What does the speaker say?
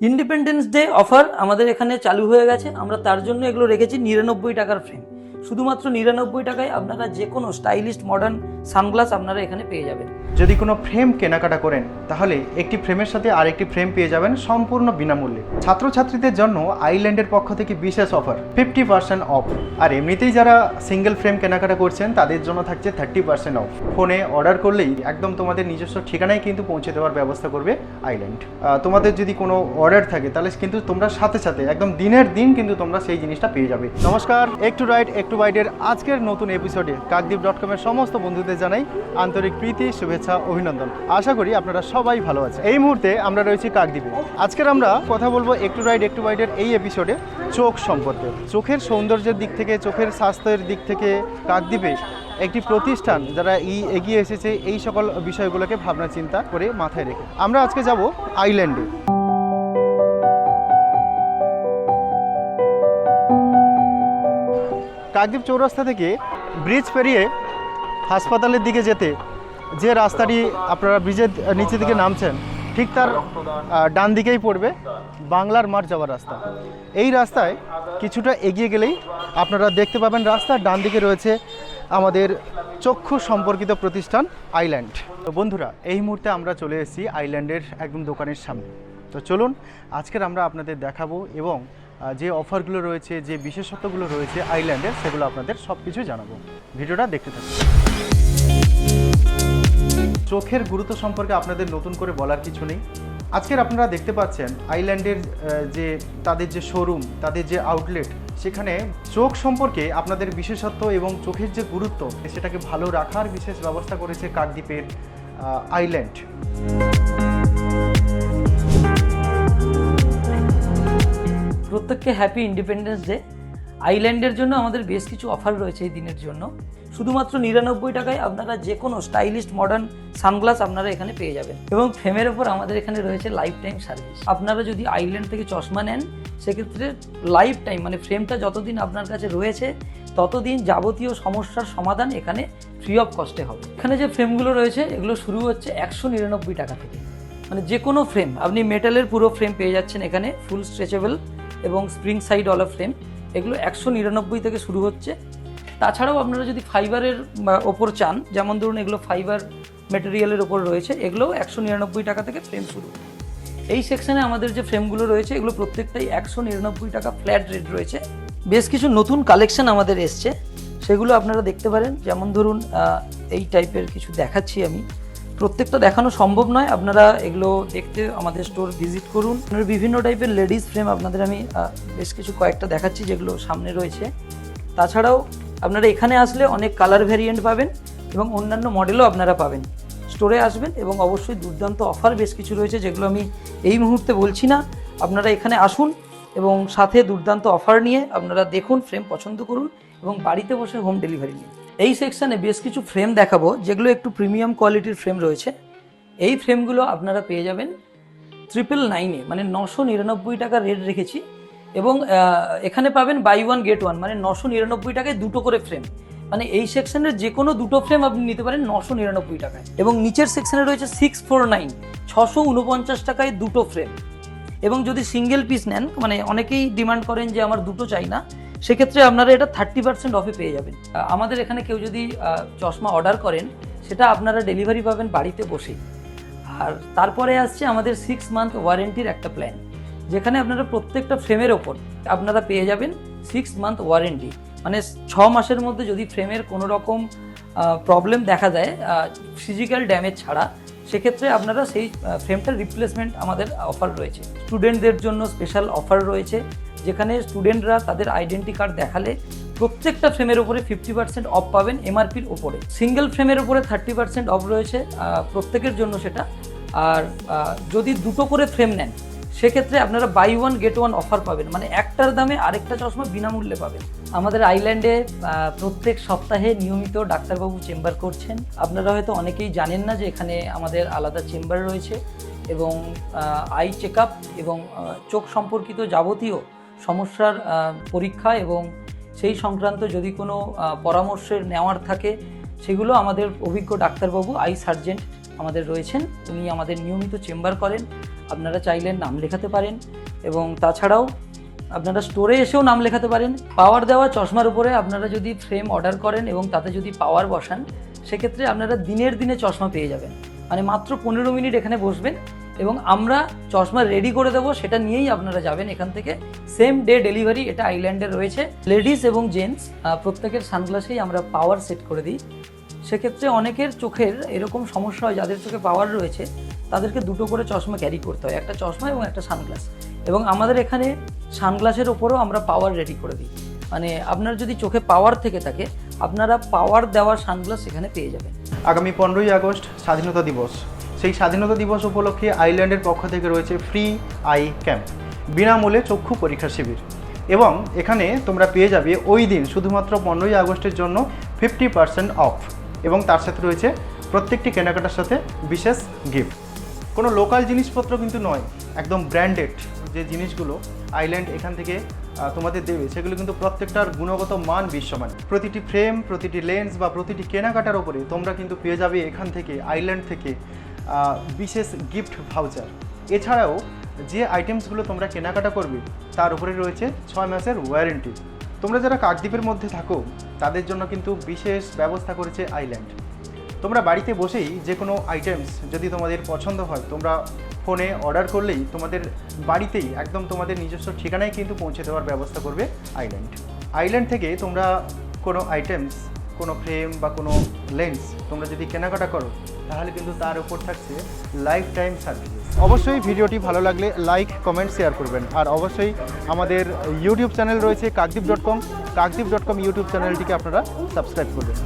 Independence day offer আমাদের এখানে চালু হয়ে গেছে। আমরা তার জন্য এগুলো রেখেছি নিরানব্বই টাকার ফ্রেম শুধুমাত্র নিরানব্বই টাকায় আপনারা যে কোনো স্টাইলিস্ট, মডার্ন সানগ্লাস আপনারা এখানে পেয়ে যাবেন। যদি কোনো ফ্রেম কেনাকাটা করেন, তাহলে একটি ফ্রেমের সাথে আরেকটি ফ্রেম পেয়ে যাবেন সম্পূর্ণ বিনামূল্যে। ছাত্রছাত্রীদের জন্য আইল্যান্ডের পক্ষ থেকে বিশেষ অফার, ফিফটি পার্সেন্ট অফ। আর এমনিতেই যারা সিঙ্গেল ফ্রেম কেনাকাটা করছেন, তাদের জন্য থাকছে থার্টি পার্সেন্ট অফ। ফোনে অর্ডার করলেই একদম তোমাদের নিজস্ব ঠিকানায় কিন্তু পৌঁছে দেওয়ার ব্যবস্থা করবে আইল্যান্ড। তোমাদের যদি কোনো অর্ডার থাকে, তাহলে কিন্তু তোমরা সাথে সাথে, একদম দিনের দিন কিন্তু তোমরা সেই জিনিসটা পেয়ে যাবে। নমস্কার, একটু রাইট একটু বাইটের আজকের নতুন এপিসোডে কাকদ্বীপ ডট কমের সমস্ত বন্ধুদের জানাই আন্তরিক প্রীতি, শুভেচ্ছা, অভিনন্দন। আশা করি আপনারা সবাই ভালো আছেন। এই মুহূর্তে আমরা রয়েছি কাকদ্বীপে। আজকের আমরা কথা বলব একটু রাইট, একটু বাইটের এই এপিসোডে চোখ সম্পর্কে। চোখের সৌন্দর্যের দিক থেকে, চোখের স্বাস্থ্যের দিক থেকে কাকদ্বীপে একটি প্রতিষ্ঠান যারা এই এগিয়ে এসেছে, এই সকল বিষয়গুলোকে ভাবনা চিন্তা করে মাথায় রেখে। আমরা আজকে যাব আইল্যান্ডে। কাকদ্বীপ চৌরাস্তা থেকে ব্রিজ পেরিয়ে হাসপাতালের দিকে যেতে যে রাস্তাটি আপনারা ব্রিজের নিচে দিকে নামছেন, ঠিক তার ডান দিকেই পড়বে বাংলার মাঠ যাওয়ার রাস্তা। এই রাস্তায় কিছুটা এগিয়ে গেলেই আপনারা দেখতে পাবেন রাস্তার ডান দিকে রয়েছে আমাদের চক্ষু সম্পর্কিত প্রতিষ্ঠান আইল্যান্ড। তো বন্ধুরা, এই মুহূর্তে আমরা চলে এসেছি আইল্যান্ডের একদম দোকানের সামনে। তো চলুন, আজকের আমরা আপনাদের দেখাবো এবং যে অফারগুলো রয়েছে, যে বিশেষত্বগুলো রয়েছে আইল্যান্ডের, সেগুলো আপনাদের সব কিছু জানাব। ভিডিওটা দেখতে থাকুন। চোখের গুরুত্ব সম্পর্কে আপনাদের নতুন করে বলার কিছু নেই। আজকের আপনারা দেখতে পাচ্ছেন আইল্যান্ডের যে তাদের যে শোরুম তাদের যে আউটলেট সেখানে চোখ সম্পর্কে আপনাদের বিশেষত্ব এবং চোখের যে গুরুত্ব, সেটাকে ভালো রাখার বিশেষ ব্যবস্থা করেছে কাকদ্বীপের আইল্যান্ড। প্রত্যেককে হ্যাপি ইন্ডিপেন্ডেন্স ডে আইল্যান্ডের জন্য আমাদের বেশ কিছু অফার রয়েছে এই দিনের জন্য। শুধুমাত্র নিরানব্বই টাকায় আপনারা যে কোনো স্টাইলিস্ট মডার্ন সানগ্লাস আপনারা এখানে পেয়ে যাবেন। এবং ফ্রেমের ওপর আমাদের এখানে রয়েছে লাইফ টাইম সার্ভিস আপনারা যদি আইল্যান্ড থেকে চশমা নেন, সেক্ষেত্রে লাইফ টাইম মানে ফ্রেমটা যতদিন আপনার কাছে রয়েছে, ততদিন যাবতীয় সমস্যার সমাধান এখানে ফ্রি অফ কস্টে হবে। এখানে যে ফ্রেমগুলো রয়েছে, এগুলো শুরু হচ্ছে একশো নিরানব্বই টাকা থেকে। মানে যে কোনো ফ্রেম আপনি মেটালের পুরো ফ্রেম পেয়ে যাচ্ছেন এখানে ফুল স্ট্রেচেবল এবং স্প্রিং সাইড অলা ফ্রেম এগুলো একশো নিরানব্বই থেকে শুরু হচ্ছে। তাছাড়াও আপনারা যদি ফাইবারের ওপর চান, যেমন ধরুন এগুলো ফাইবার মেটেরিয়ালের ওপর রয়েছে, এগুলোও একশো নিরানব্বই টাকা থেকে ফ্রেম শুরু। এই সেকশনে আমাদের যে ফ্রেমগুলো রয়েছে, এগুলো প্রত্যেকটাই একশো নিরানব্বই টাকা ফ্ল্যাট রেট রয়েছে। বেশ কিছু নতুন কালেকশন আমাদের এসছে, সেগুলো আপনারা দেখতে পারেন। যেমন ধরুন এই টাইপের কিছু দেখাচ্ছি আমি। প্রত্যেকটা দেখানো সম্ভব নয়। আপনারা এগুলো দেখতে আমাদের স্টোর ভিজিট করুন। বিভিন্ন টাইপের লেডিস ফ্রেম আপনাদের আমি বেশ কিছু কয়েকটা দেখাচ্ছি যেগুলো সামনে রয়েছে। তাছাড়াও আপনারা এখানে আসলে অনেক কালার ভ্যারিয়েন্ট পাবেন এবং অন্যান্য মডেলও আপনারা পাবেন। স্টোরে আসবেন এবং অবশ্যই দুর্দান্ত অফার বেশ কিছু রয়েছে যেগুলো আমি এই মুহূর্তে বলছি না। আপনারা এখানে আসুন এবং সাথে দুর্দান্ত অফার নিয়ে আপনারা দেখুন ফ্রেম পছন্দ করুন এবং বাড়িতে বসে হোম ডেলিভারি নিন। এই সেকশানে বেশ কিছু ফ্রেম দেখাবো, যেগুলো একটু প্রিমিয়াম কোয়ালিটির ফ্রেম রয়েছে। এই ফ্রেমগুলো আপনারা পেয়ে যাবেন ট্রিপল নাইনে মানে নশো নিরানব্বই টাকা রেট রেখেছি। এবং এখানে পাবেন বাই ওয়ান গেট ওয়ান মানে নশো নিরানব্বই টাকায় দুটো করে ফ্রেম মানে এই সেকশনের যে কোনো দুটো ফ্রেম আপনি নিতে পারেন নশো নিরানব্বই টাকায়। এবং নিচের সেকশনে রয়েছে সিক্স ফোর নাইন ছশো উনপঞ্চাশ টাকায় দুটো ফ্রেম এবং যদি সিঙ্গেল পিস নেন মানে অনেকেই ডিমান্ড করেন যে আমার দুটো চাই না সেক্ষেত্রে আপনারা এটা থার্টি পার্সেন্ট অফে পেয়ে যাবেন। আমাদের এখানে কেউ যদি চশমা অর্ডার করেন, সেটা আপনারা ডেলিভারি পাবেন বাড়িতে বসেই। আর তারপরে আসছে আমাদের সিক্স মান্থ ওয়ারেন্টির একটা প্ল্যান যেখানে আপনারা প্রত্যেকটা ফ্রেমের ওপর আপনারা পেয়ে যাবেন সিক্স মান্থ ওয়ারেন্টি মানে ছ মাসের মধ্যে যদি ফ্রেমের কোনো রকম প্রবলেম দেখা যায় ফিজিক্যাল ড্যামেজ ছাড়া সেক্ষেত্রে আপনারা সেই ফ্রেমটার রিপ্লেসমেন্ট আমাদের অফার রয়েছে। স্টুডেন্টদের জন্য স্পেশাল অফার রয়েছে, যেখানে স্টুডেন্টরা তাদের আইডেন্টি কার্ড দেখালে প্রত্যেকটা ফ্রেমের উপরে ফিফটি পার্সেন্ট অফ পাবেন এমআরপির ওপরে সিঙ্গেল ফ্রেমের উপরে থার্টি পার্সেন্ট অফ রয়েছে প্রত্যেকের জন্য সেটা। আর যদি দুটো করে ফ্রেম নেন সেক্ষেত্রে আপনারা buy one get one offer পাবেন। মানে একটার দামে আরেকটা চশমা বিনামূল্যে পাবেন। আমাদের আইল্যান্ডে প্রত্যেক সপ্তাহে নিয়মিত ডাক্তারবাবু চেম্বার করছেন। আপনারা হয়তো অনেকেই জানেন না যে এখানে আমাদের আলাদা চেম্বার রয়েছে এবং আই চেক এবং চোখ সম্পর্কিত যাবতীয় সমস্যার পরীক্ষা এবং সেই সংক্রান্ত যদি কোনো পরামর্শের নেওয়ার থাকে, সেগুলো আমাদের অভিজ্ঞ ডাক্তারবাবু আই সার্জেন্ট আমাদের রয়েছেন। উনি আমাদের নিয়মিত চেম্বার করেন। আপনারা চাইলে নাম লেখাতে পারেন এবং তাছাড়াও আপনারা স্টোরে এসেও নাম লেখাতে পারেন। পাওয়ার দেওয়া চশমার উপরে আপনারা যদি ফ্রেম অর্ডার করেন এবং তাতে যদি পাওয়ার বসান, সেক্ষেত্রে আপনারা দিনের দিনে চশমা পেয়ে যাবেন। মানে মাত্র পনেরো মিনিট এখানে বসবেন এবং আমরা চশমা রেডি করে দেবো, সেটা নিয়েই আপনারা যাবেন এখান থেকে। সেম ডে ডেলিভারি এটা আইল্যান্ডে রয়েছে। লেডিস এবং জেন্টস প্রত্যেকের সানগ্লাসেই আমরা পাওয়ার সেট করে দিই। সেক্ষেত্রে অনেকের চোখের এরকম সমস্যা হয়, যাদের চোখে পাওয়ার রয়েছে তাদেরকে দুটো করে চশমা ক্যারি করতে হয়, একটা চশমা এবং একটা সানগ্লাস এবং আমাদের এখানে সানগ্লাসের ওপরও আমরা পাওয়ার রেডি করে দিই। মানে আপনার যদি চোখে পাওয়ার থেকে থাকে, আপনারা পাওয়ার দেওয়ার সানগ্লাস এখানে পেয়ে যাবেন। আগামী পনেরোই আগস্ট স্বাধীনতা দিবস। সেই স্বাধীনতা দিবস উপলক্ষে আইল্যান্ডের পক্ষ থেকে রয়েছে ফ্রি আই ক্যাম্প বিনামূল্যে চক্ষু পরীক্ষা শিবির। এবং এখানে তোমরা পেয়ে যাবে ওই দিন শুধুমাত্র পনেরোই আগস্টের জন্য ফিফটি পার্সেন্ট অফ এবং তার সাথে রয়েছে প্রত্যেকটি কেনাকাটার সাথে বিশেষ গিফট কোনো লোকাল জিনিসপত্র কিন্তু নয়, একদম ব্র্যান্ডেড যে জিনিসগুলো আইল্যান্ড এখান থেকে তোমাদের দেবে, সেগুলো কিন্তু প্রত্যেকটার গুণগত মান বিশ্বমান। প্রতিটি ফ্রেম প্রতিটি লেন্স বা প্রতিটি কেনাকাটার ওপরে তোমরা কিন্তু পেয়ে যাবে এখান থেকে আইল্যান্ড থেকে বিশেষ গিফট ভাউচার এছাড়াও যে আইটেমসগুলো তোমরা কেনাকাটা করবে, তার উপরে রয়েছে ছয় মাসের ওয়ারেন্টি তোমরা যারা কাকদ্বীপের মধ্যে থাকো, তাদের জন্য কিন্তু বিশেষ ব্যবস্থা করেছে আইল্যান্ড তোমরা বাড়িতে বসেই যে কোনো আইটেমস যদি তোমাদের পছন্দ হয়, তোমরা ফোনে অর্ডার করলেই তোমাদের বাড়িতেই একদম তোমাদের নিজস্ব ঠিকানায় কিন্তু পৌঁছে দেওয়ার ব্যবস্থা করবে আইল্যান্ড আইল্যান্ড থেকে তোমরা কোনো আইটেমস কোনো ফ্রেম বা কোনো লেন্স তোমরা যদি কেনাকাটা করো, তাহলে কিন্তু তার উপর থাকছে লাইফ টাইম সার্ভিস অবশ্যই ভিডিওটি ভালো লাগলে লাইক কমেন্ট শেয়ার করবেন। আর অবশ্যই আমাদের ইউটিউব চ্যানেল রয়েছে Kakdwip dot com Kakdwip dot com YouTube চ্যানেলটিকে আপনারা সাবস্ক্রাইব করবেন।